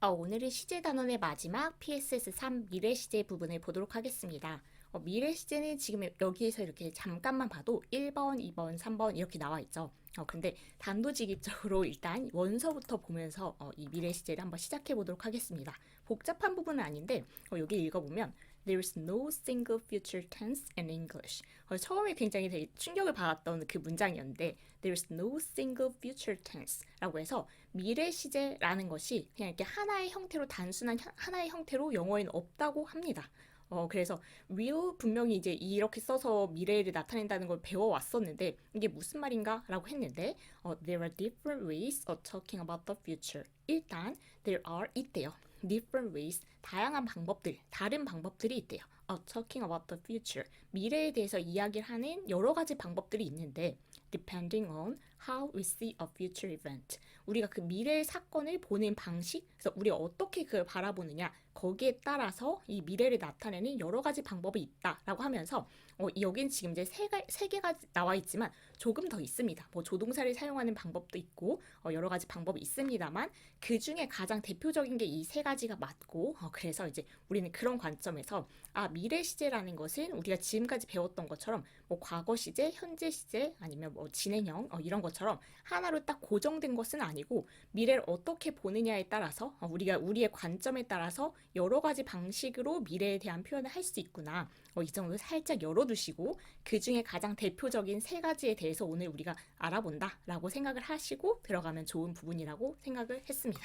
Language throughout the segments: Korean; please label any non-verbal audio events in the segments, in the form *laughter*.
어, 오늘은 시제 단원의 마지막 PSS3 미래 시제 부분을 보도록 하겠습니다. 어, 미래 시제는 지금 여기에서 이렇게 잠깐만 봐도 1번, 2번, 3번 이렇게 나와 있죠. 어, 근데 단도직입적으로 일단 원서부터 보면서 어, 이 미래 시제를 한번 시작해 보도록 하겠습니다. 복잡한 부분은 아닌데 어, 여기 읽어보면 There's no single future tense in English. 어, 처음에 굉장히 되게 충격을 받았던 그 문장이었는데 There's no single future tense라고 해서 미래 시제라는 것이 그냥 이렇게 하나의 형태로 단순한 혀- 하나의 형태로 영어에는 없다고 합니다. 어, 그래서 will 분명히 이제 이렇게 써서 미래를 나타낸다는 걸 배워왔었는데 이게 무슨 말인가 라고 했는데 어, there are different ways of talking about the future. 일단 there are 있대요. Different ways 다양한 방법들, 다른 방법들이 있대요. of talking about the future. 미래에 대해서 이야기를 하는 여러 가지 방법들이 있는데 depending on how we see a future event. 우리가 그 미래의 사건을 보는 방식, 그래서 우리가 어떻게 그걸 바라보느냐, 거기에 따라서 이 미래를 나타내는 여러 가지 방법이 있다라고 하면서 어, 여긴 지금 이제 세, 가, 세 개가 나와 있지만 조금 더 있습니다. 뭐 조동사를 사용하는 방법도 있고 어, 여러 가지 방법이 있습니다만 그 중에 가장 대표적인 게 이 세 가지가 맞고 어, 그래서 이제 우리는 그런 관점에서 아 미래 시제라는 것은 우리가 지금까지 배웠던 것처럼 뭐 과거 시제, 현재 시제 아니면 뭐 진행형 어, 이런 것처럼 하나로 딱 고정된 것은 아니고 미래를 어떻게 보느냐에 따라서 어, 우리가 우리의 관점에 따라서 여러 가지 방식으로 미래에 대한 표현을 할 수 있구나. 어, 이 정도 살짝 열어두시고 그 중에 가장 대표적인 세 가지에 대해서 오늘 우리가 알아본다라고 생각을 하시고 들어가면 좋은 부분이라고 생각을 했습니다.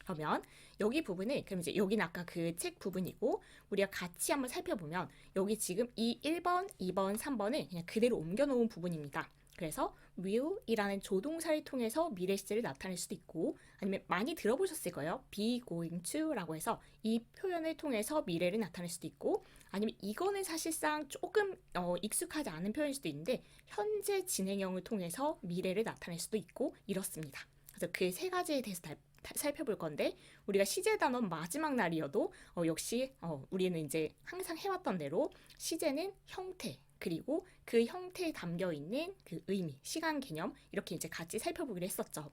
그러면 여기 부분을 그럼 이제 여기는 아까 그 책 부분이고 우리가 같이 한번 살펴보면 여기 지금 이 1번, 2번, 3번을 그냥 그대로 옮겨 놓은 부분입니다. 그래서 will이라는 조동사를 통해서 미래 시제를 나타낼 수도 있고 아니면 많이 들어보셨을 거예요. be going to라고 해서 이 표현을 통해서 미래를 나타낼 수도 있고 아니면 이거는 사실상 조금 어, 익숙하지 않은 표현일 수도 있는데 현재 진행형을 통해서 미래를 나타낼 수도 있고 이렇습니다. 그래서 그 세 가지에 대해서 다, 다 살펴볼 건데 우리가 시제 단원 마지막 날이어도 어, 역시 어, 우리는 이제 항상 해왔던 대로 시제는 형태 그리고 그 형태에 담겨 있는 그 의미, 시간 개념 이렇게 이제 같이 살펴보기로 했었죠.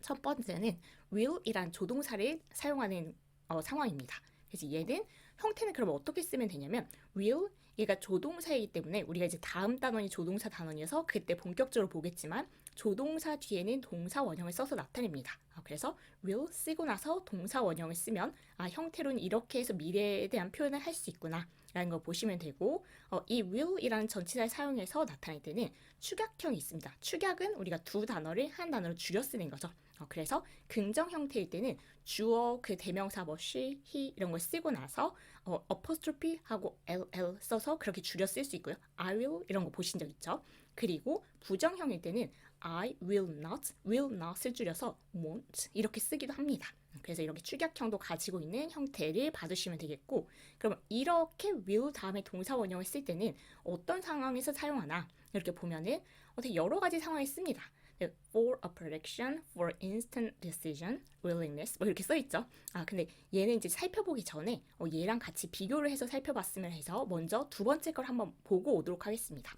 첫 번째는 will이란 조동사를 사용하는 어, 상황입니다. 그래서 얘는 형태는 그럼 어떻게 쓰면 되냐면 will 얘가 조동사이기 때문에 우리가 이제 다음 단원이 조동사 단원이어서 그때 본격적으로 보겠지만 조동사 뒤에는 동사 원형을 써서 나타냅니다. 어, 그래서 will 쓰고 나서 동사 원형을 쓰면 아 형태로는 이렇게 해서 미래에 대한 표현을 할 수 있구나 라는 걸 보시면 되고 어, 이 will이라는 전치사를 사용해서 나타낼 때는 축약형이 있습니다. 축약은 우리가 두 단어를 한 단어로 줄여 쓰는 거죠. 어, 그래서 긍정 형태일 때는 주어 그 대명사 뭐 she, he 이런 걸 쓰고 나서 어, apostrophe 하고 ll 써서 그렇게 줄여 쓸 수 있고요. I will 이런 거 보신 적 있죠? 그리고 부정형일 때는 I will not, will not을 줄여서 won't 이렇게 쓰기도 합니다. 그래서 이렇게 축약형도 가지고 있는 형태를 봐주시면 되겠고 그럼 이렇게 will 다음에 동사 원형을 쓸 때는 어떤 상황에서 사용하나 이렇게 보면은 어떻게 여러 가지 상황에 씁니다. 네, for a prediction, for instant decision, willingness 뭐 이렇게 써 있죠. 아 근데 얘는 이제 살펴보기 전에 어, 얘랑 같이 비교를 해서 살펴봤으면 해서 먼저 두 번째 걸 한번 보고 오도록 하겠습니다.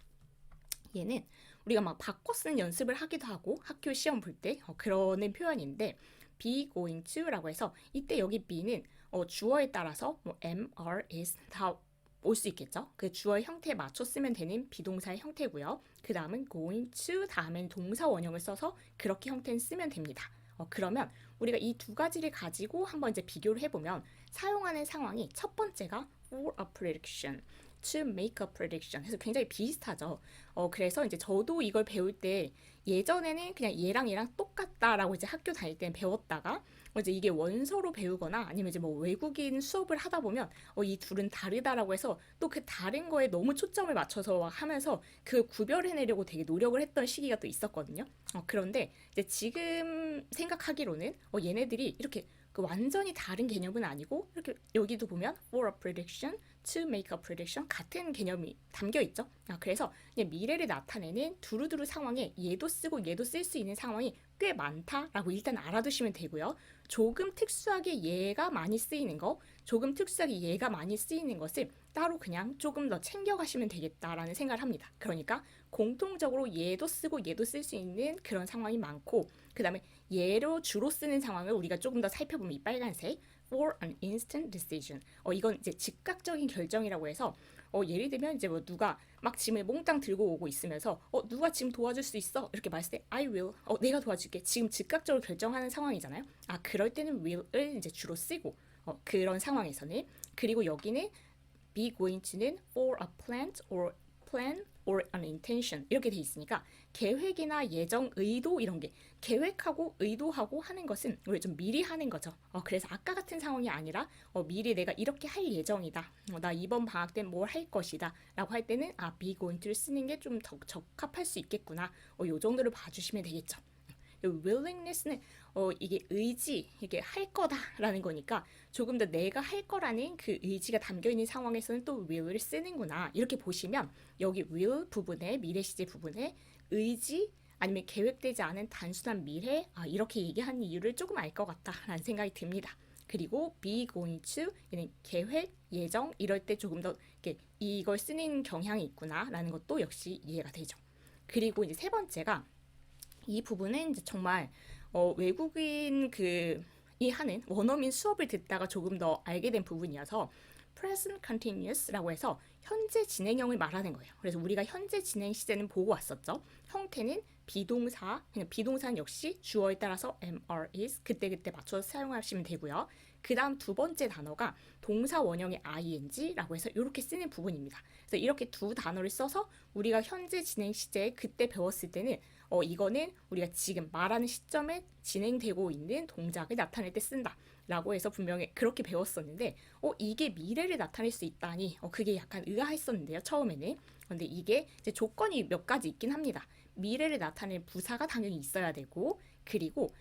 얘는 우리가 막 바꿔 쓰는 연습을 하기도 하고 학교 시험 볼때 어, 그러는 표현인데 be going to라고 해서 이때 여기 be는 어, 주어에 따라서 뭐 am, are, is 다 올 수 있겠죠. 그 주어의 형태에 맞춰 쓰면 되는 비동사의 형태고요. 그 다음은 going to 다음엔 동사 원형을 써서 그렇게 형태는 쓰면 됩니다. 어, 그러면 우리가 이 두 가지를 가지고 한번 이제 비교를 해보면 사용하는 상황이 첫 번째가 for a prediction, to a prediction 해서 굉장히 비슷하죠. 어, 그래서 이제 저도 이걸 배울 때 예전에는 그냥 얘랑 얘랑 똑같다라고 이제 학교 다닐 때는 배웠다가 어, 이제 이게 원서로 배우거나 아니면 이제 뭐 외국인 수업을 하다 보면 어, 이 둘은 다르다라고 해서 또 그 다른 거에 너무 초점을 맞춰서 하면서 그 구별해내려고 되게 노력을 했던 시기가 또 있었거든요. 어, 그런데 이제 지금 생각하기로는 어, 얘네들이 이렇게 그 완전히 다른 개념은 아니고 이렇게 여기도 보면 for a prediction, to make a prediction 같은 개념이 담겨 있죠. 아, 그래서 미래를 나타내는 두루두루 상황에 얘도 쓰고 얘도 쓸 수 있는 상황이 꽤 많다라고 일단 알아두시면 되고요. 조금 특수하게 얘가 많이 쓰이는 거, 조금 특수하게 얘가 많이 쓰이는 것을 따로 그냥 조금 더 챙겨가시면 되겠다라는 생각을 합니다. 그러니까 공통적으로 얘도 쓰고 얘도 쓸 수 있는 그런 상황이 많고, 그 다음에 얘로 주로 쓰는 상황을 우리가 조금 더 살펴보면 이 빨간색 for an instant decision. 어 이건 이제 즉각적인 결정이라고 해서 어 예를 들면 이제 뭐 누가 막 짐을 몽땅 들고 오고 있으면서 어 누가 짐 도와줄 수 있어 이렇게 말했을 때 I will 어 내가 도와줄게 지금 즉각적으로 결정하는 상황이잖아요. 아 그럴 때는 will을 이제 주로 쓰고 어 그런 상황에서는 그리고 여기는 be going to는 for a plan or plan or an intention 이렇게 돼 있으니까 계획이나 예정, 의도 이런 게 계획하고 의도하고 하는 것은 우리 좀 미리 하는 거죠. 어, 그래서 아까 같은 상황이 아니라 어, 미리 내가 이렇게 할 예정이다. 어, 나 이번 방학 때 뭘 할 것이다. 라고 할 때는 아, be going to를 쓰는 게 좀 더 적합할 수 있겠구나. 어, 요 정도를 봐주시면 되겠죠. Willingness는 어, 이게 의지, 이게 할 거다라는 거니까 조금 더 내가 할 거라는 그 의지가 담겨 있는 상황에서는 또 will을 쓰는구나. 이렇게 보시면 여기 will 부분에 미래 시제 부분에 의지 아니면 계획되지 않은 단순한 미래 아, 이렇게 얘기하는 이유를 조금 알 것 같다라는 생각이 듭니다. 그리고 be going to 이는 계획, 예정 이럴 때 조금 더 이걸 쓰는 경향이 있구나라는 것도 역시 이해가 되죠. 그리고 이제 세 번째가 이 부분은 이제 정말 어, 외국인 그 이 하는 원어민 수업을 듣다가 조금 더 알게 된 부분이어서 present continuous라고 해서 현재 진행형을 말하는 거예요. 그래서 우리가 현재 진행 시제는 보고 왔었죠. 형태는 비동사, 그냥 비동사는 역시 주어에 따라서 am, are, is 그때그때 맞춰서 사용하시면 되고요. 그 다음 두 번째 단어가 동사 원형의 ing라고 해서 이렇게 쓰는 부분입니다. 그래서 이렇게 두 단어를 써서 우리가 현재 진행 시제 그때 배웠을 때는 어, 이거는 우리가 지금 말하는 시점에 진행되고 있는 동작을 나타낼 때 쓴다. 라고 해서 분명히 그렇게 배웠었는데, 어, 이게 미래를 나타낼 수 있다니, 어, 그게 약간 의아했었는데요, 처음에는. 근데 이게 이제 조건이 몇 가지 있긴 합니다. 미래를 나타낼 부사가 당연히 있어야 되고, 그리고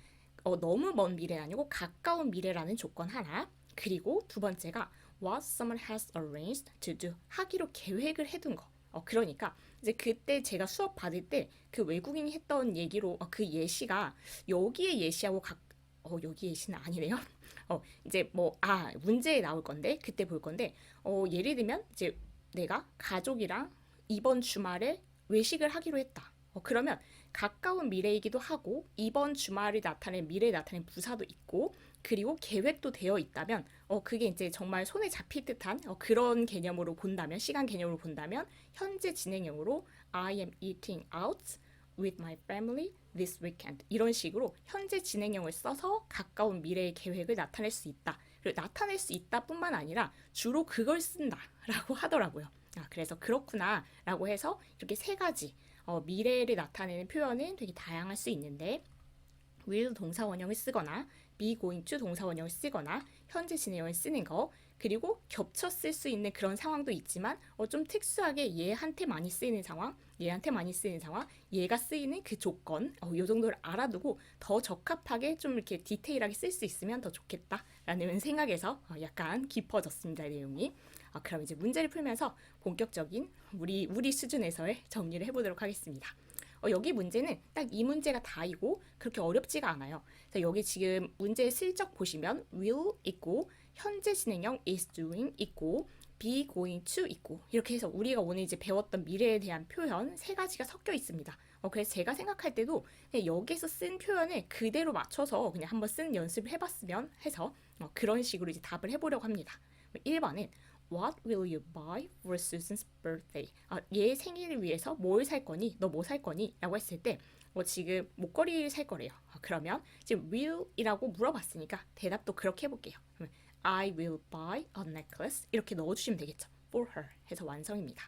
어, 너무 먼 미래는 아니고 가까운 미래라는 조건 하나, 그리고 두 번째가 what someone has arranged to do 하기로 계획을 해둔 거. 어, 그러니까 이제 그때 제가 수업 받을 때 그 외국인이 했던 얘기로 어, 그 예시가 여기에 예시하고 각 어, 여기 예시는 아니네요. *laughs* 어, 이제 뭐 아, 문제에 나올 건데 그때 볼 건데 어, 예를 들면 이제 내가 가족이랑 이번 주말에 외식을 하기로 했다. 어, 그러면 가까운 미래이기도 하고 이번 주말을 나타낸 미래에 나타낸 부사도 있고 그리고 계획도 되어 있다면 어 그게 이제 정말 손에 잡힐 듯한 어, 그런 개념으로 본다면 시간 개념으로 본다면 현재 진행형으로 I am eating out with my family this weekend 이런 식으로 현재 진행형을 써서 가까운 미래의 계획을 나타낼 수 있다. 그리고 나타낼 수 있다뿐만 아니라 주로 그걸 쓴다라고 *laughs* 하더라고요. 아 그래서 그렇구나라고 해서 이렇게 세 가지 어, 미래를 나타내는 표현은 되게 다양할 수 있는데 will 동사 원형을 쓰거나 be going to 동사 원형을 쓰거나 현재 진행형을 쓰는 거 그리고 겹쳐 쓸 수 있는 그런 상황도 있지만 어, 좀 특수하게 얘한테 많이 쓰이는 상황 얘한테 많이 쓰이는 상황 얘가 쓰이는 그 조건 어, 요 정도를 알아두고 더 적합하게 좀 이렇게 디테일하게 쓸 수 있으면 더 좋겠다라는 생각에서 어, 약간 깊어졌습니다 내용이 아, 그럼 이제 문제를 풀면서 본격적인 우리 우리 수준에서의 정리를 해보도록 하겠습니다. 어, 여기 문제는 딱 이 문제가 다이고 그렇게 어렵지가 않아요. 그래서 여기 지금 문제 슬쩍 보시면 will 있고 현재 진행형 is doing 있고 be going to 있고 이렇게 해서 우리가 오늘 이제 배웠던 미래에 대한 표현 세 가지가 섞여 있습니다. 어, 그래서 제가 생각할 때도 여기서 쓴 표현을 그대로 맞춰서 그냥 한번 쓰는 연습을 해봤으면 해서 어, 그런 식으로 이제 답을 해보려고 합니다. 1번은 What will you buy for Susan's birthday? 아, 얘 생일을 위해서 뭘 살 거니? 너 뭐 살 거니? 라고 했을 때 뭐 지금 목걸이를 살 거래요. 아, 그러면 지금 will이라고 물어봤으니까 대답도 그렇게 해볼게요. I will buy a necklace 이렇게 넣어주시면 되겠죠. For her 해서 완성입니다.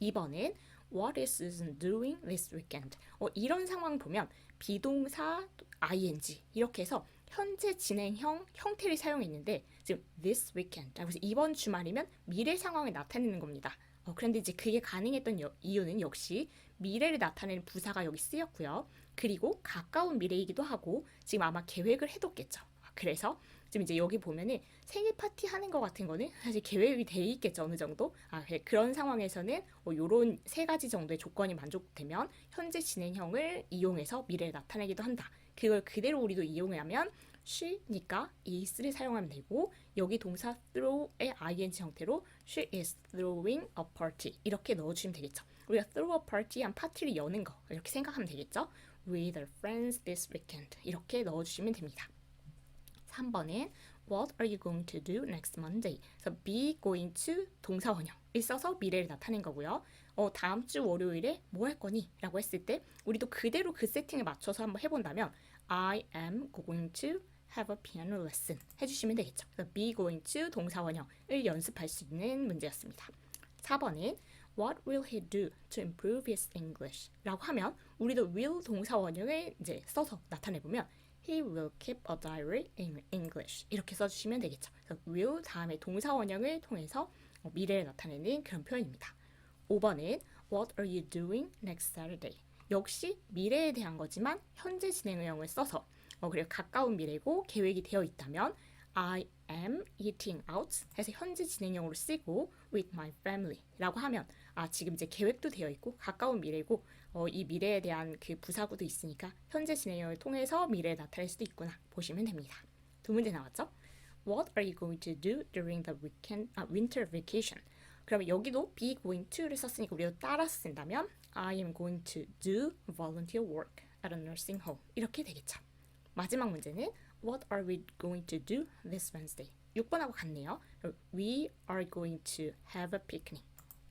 2번은 What is Susan doing this weekend? 어, 이런 상황 보면 비동사 ing 이렇게 해서 현재 진행형 형태를 사용했는데 지금 this weekend라고 해서 이번 주말이면 미래 상황을 나타내는 겁니다. 어, 그런데 이제 그게 가능했던 여, 이유는 역시 미래를 나타내는 부사가 여기 쓰였고요. 그리고 가까운 미래이기도 하고 지금 아마 계획을 해뒀겠죠. 아, 그래서 지금 이제 여기 보면은 생일 파티 하는 것 같은 거는 사실 계획이 돼 있겠죠 어느 정도. 아 그- 그런 상황에서는 뭐 요런 세 가지 정도의 조건이 만족되면 현재 진행형을 이용해서 미래를 나타내기도 한다. 그걸 그대로 우리도 이용하면 she니까 is를 사용하면 되고 여기 동사 throw의 ing 형태로 she is throwing a party 이렇게 넣어주시면 되겠죠. 우리가 throw a party 한 파티를 여는 거 이렇게 생각하면 되겠죠. with our friends this weekend. 이렇게 넣어주시면 됩니다. 3번은 What are you going to do next Monday? 그래서 be going to 동사 원형을 써서 미래를 나타낸 거고요. 어, 다음 주 월요일에 뭐 할 거니? 라고 했을 때 우리도 그대로 그 세팅에 맞춰서 한번 해본다면 I am going to have a piano lesson 해주시면 되겠죠. 그래서 be going to 동사 원형을 연습할 수 있는 문제였습니다. 4번은 What will he do to improve his English? 라고 하면 우리도 will 동사 원형을 이제 써서 나타내 보면 He will keep a diary in English 이렇게 써주시면 되겠죠. 그래서 will 다음에 동사 원형을 통해서 어, 미래를 나타내는 그런 표현입니다. 5번은 What are you doing next Saturday? 역시 미래에 대한 거지만 현재 진행형을 써서 어, 그리고 가까운 미래고 계획이 되어 있다면 I am eating out 해서 현재 진행형으로 쓰고 with my family 라고 하면 아 지금 이제 계획도 되어 있고 가까운 미래고 어, 이 미래에 대한 그 부사구도 있으니까 현재 진행형을 통해서 미래에 나타낼 수도 있구나 보시면 됩니다. 두 문제 나왔죠? What are you going to do during the weekend, 아, winter vacation? 그러면 여기도 be going to를 썼으니까 우리가 따라서 쓴다면 I am going to do volunteer work at a nursing home 이렇게 되겠죠. 마지막 문제는 What are we going to do this Wednesday? 6번하고 같네요. We are going to have a picnic.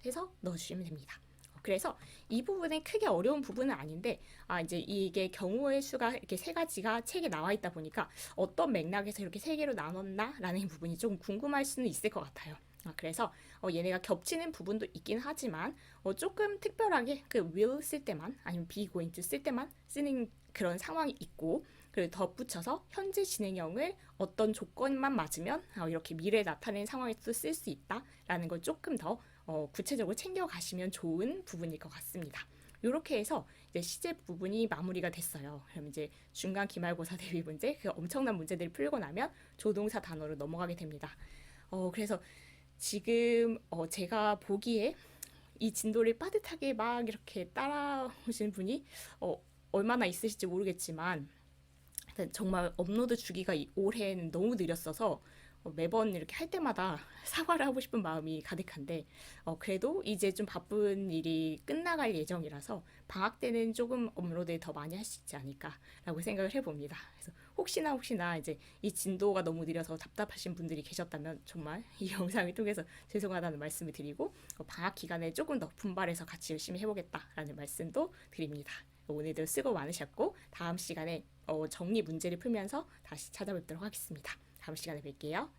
해서 넣어주시면 됩니다. 어, 그래서 이 부분은 크게 어려운 부분은 아닌데 아 이제 이게 경우의 수가 이렇게 세 가지가 책에 나와 있다 보니까 어떤 맥락에서 이렇게 세 개로 나눴나라는 *laughs* 부분이 조금 궁금할 수는 있을 것 같아요. 아, 그래서 어, 얘네가 겹치는 부분도 있긴 하지만 어, 조금 특별하게 그 will 쓸 때만 아니면 be going to 쓸 때만 쓰는 그런 상황이 있고 그리고 덧붙여서 현재 진행형을 어떤 조건만 맞으면 어, 이렇게 미래에 나타내는 상황에서 쓸수 있다라는 걸 조금 더 어, 구체적으로 챙겨가시면 좋은 부분일 것 같습니다. 이렇게 해서 이제 시제 부분이 마무리가 됐어요. 그럼 이제 중간 기말고사 *laughs* 대비 문제, 그 엄청난 문제들을 풀고 나면 조동사 단어로 넘어가게 됩니다. 어, 그래서 지금 어, 제가 보기에 이 진도를 빠듯하게 막 이렇게 따라오시는 분이 어, 얼마나 있으실지 모르겠지만 정말 업로드 주기가 이- 올해는 너무 느렸어서 어, 매번 이렇게 할 때마다 사과를 하고 싶은 마음이 가득한데 어, 그래도 이제 좀 바쁜 일이 끝나갈 예정이라서 방학 때는 조금 업로드 더 많이 할 수 있지 않을까라고 생각을 해봅니다. 그래서 혹시나 혹시나 이제 이 진도가 너무 느려서 답답하신 분들이 계셨다면 정말 이 *laughs* 영상을 통해서 죄송하다는 말씀을 드리고 어, 방학 기간에 조금 더 분발해서 같이 열심히 해보겠다라는 말씀도 드립니다. 오늘도 수고 많으셨고 다음 시간에 어, 정리 문제를 풀면서 다시 찾아뵙도록 하겠습니다. 다음 시간에 뵐게요.